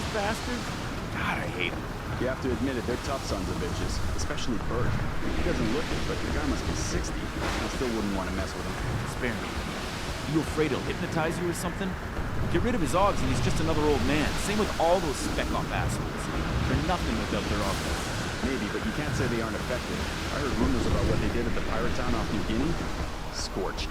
those bastards? God, I hate them. You have to admit it, they're tough sons of bitches. Especially Bert. He doesn't look it, but the guy must be 60. I still wouldn't want to mess with him. Spare me. You afraid he'll hypnotize you or something? Get rid of his odds and he's just another old man. Same with all those spec-off assholes. They're nothing without their offense. Maybe, but you can't say they aren't effective. I heard rumors about what they did at the pirate town off New Guinea. Scorched.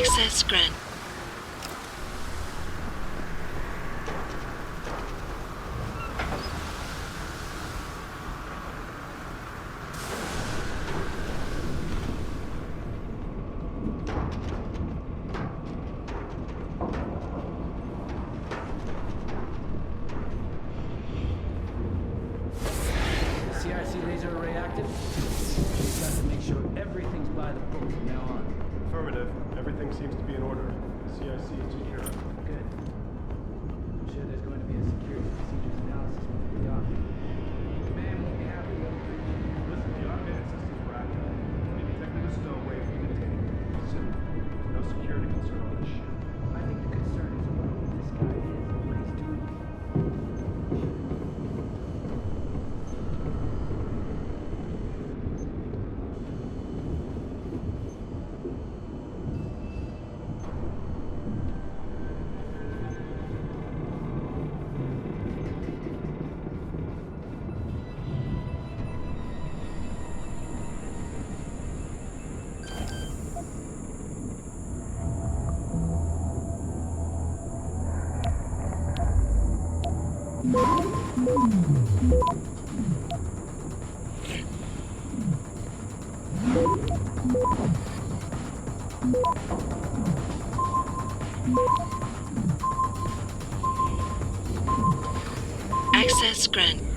Access grant. Everything seems to be in order. The CIC is secure. Good. I'm sure there's going to be a security procedures analysis when we're done. Access grant.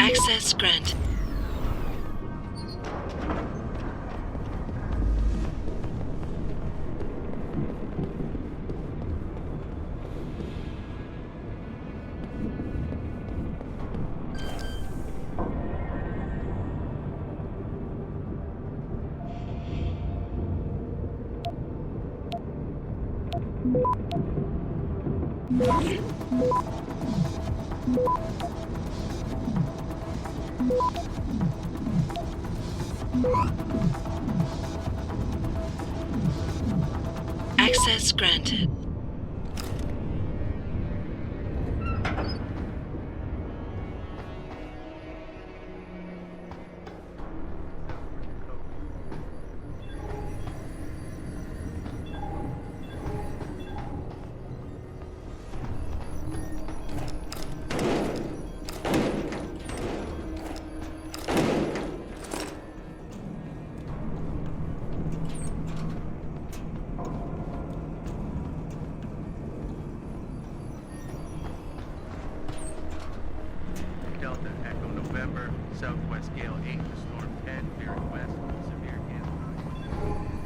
Access grant. Access granted. Scale 8 to Storm 10, veering west, severe gale.